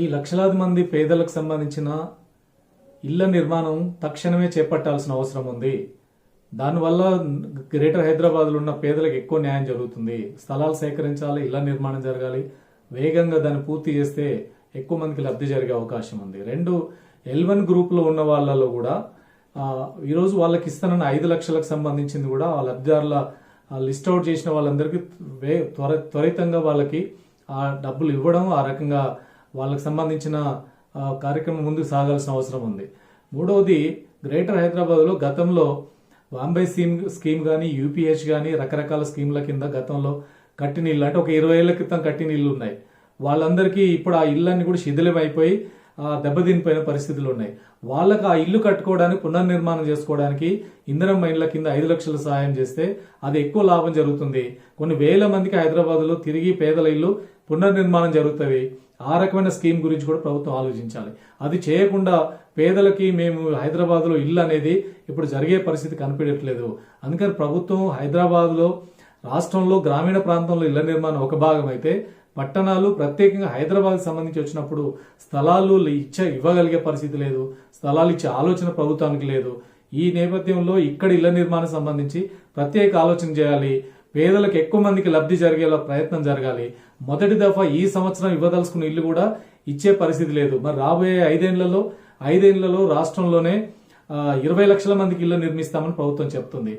ఈ లక్షలాది మంది పేదలకు సంబంధించిన ఇళ్ళ నిర్మాణం తక్షణమే చేపట్టాల్సిన అవసరం ఉంది. దానివల్ల గ్రేటర్ హైదరాబాద్లో ఉన్న పేదలకు ఎక్కువ న్యాయం జరుగుతుంది. స్థలాలు సేకరించాలి ఇళ్ళ నిర్మాణం జరగాలి. వేగంగా దాన్ని పూర్తి చేస్తే ఎక్కువ మందికి లబ్ధి జరిగే అవకాశం ఉంది. రెండు ఎల్వన్ గ్రూప్లో ఉన్న వాళ్ళలో కూడా ఈరోజు వాళ్ళకి ఇస్తానన్న ఐదు లక్షలకు సంబంధించింది కూడా ఆ లబ్ధిదారుల లిస్ట్ అవుట్ చేసిన వాళ్ళందరికీ త్వర త్వరితంగా వాళ్ళకి ఆ డబ్బులు ఇవ్వడం ఆ రకంగా వాళ్ళకి సంబంధించిన కార్యక్రమం ముందుకు సాగాల్సిన అవసరం ఉంది. మూడవది గ్రేటర్ హైదరాబాద్లో గతంలో బాంబే స్కీమ్ స్కీమ్ కానీ యూపీహెచ్ కానీ రకరకాల స్కీమ్ల కింద గతంలో కట్టినీళ్ళు అంటే ఒక ఇరవై ఏళ్ళ క్రితం కట్టినీళ్ళు ఉన్నాయి. వాళ్ళందరికీ ఇప్పుడు ఆ ఇళ్ళన్నీ కూడా శిథిలం అయిపోయి దెబ్బతినిపోయిన పరిస్థితులు ఉన్నాయి. వాళ్ళకి ఆ ఇల్లు కట్టుకోవడానికి పునర్నిర్మాణం చేసుకోవడానికి ఇంధనం మైన్ల కింద ఐదు లక్షల సహాయం చేస్తే అది ఎక్కువ లాభం జరుగుతుంది. కొన్ని వేల మందికి హైదరాబాద్లో తిరిగి పేదల ఇల్లు పునర్నిర్మాణం జరుగుతుంది. ఆ రకమైన స్కీమ్ గురించి కూడా ప్రభుత్వం ఆలోచించాలి. అది చేయకుండా పేదలకి మేము హైదరాబాద్లో ఇల్లు అనేది ఇప్పుడు జరిగే పరిస్థితి కనిపించట్లేదు. అందుకని ప్రభుత్వం హైదరాబాద్లో రాష్ట్రంలో గ్రామీణ ప్రాంతంలో ఇళ్ళ నిర్మాణం ఒక భాగం అయితే పట్టణాలు ప్రత్యేకంగా హైదరాబాద్ సంబంధించి వచ్చినప్పుడు స్థలాలు ఇచ్చ ఇవ్వగలిగే పరిస్థితి లేదు. స్థలాలు ఇచ్చే ఆలోచన ప్రభుత్వానికి లేదు. ఈ నేపథ్యంలో ఇక్కడ ఇళ్ళ నిర్మాణం సంబంధించి ప్రత్యేక ఆలోచన చేయాలి. పేదలకు ఎక్కువ మందికి లబ్ధి జరిగేలా ప్రయత్నం జరగాలి. మొదటి దఫా ఈ సంవత్సరం ఇవ్వదలుచుకున్న ఇల్లు కూడా ఇచ్చే పరిస్థితి లేదు. మరి రాబోయే ఐదేళ్ళలో ఐదేళ్ళలో రాష్ట్రంలోనే ఇరవై లక్షల మందికి ఇల్లు నిర్మిస్తామని ప్రభుత్వం చెప్తుంది.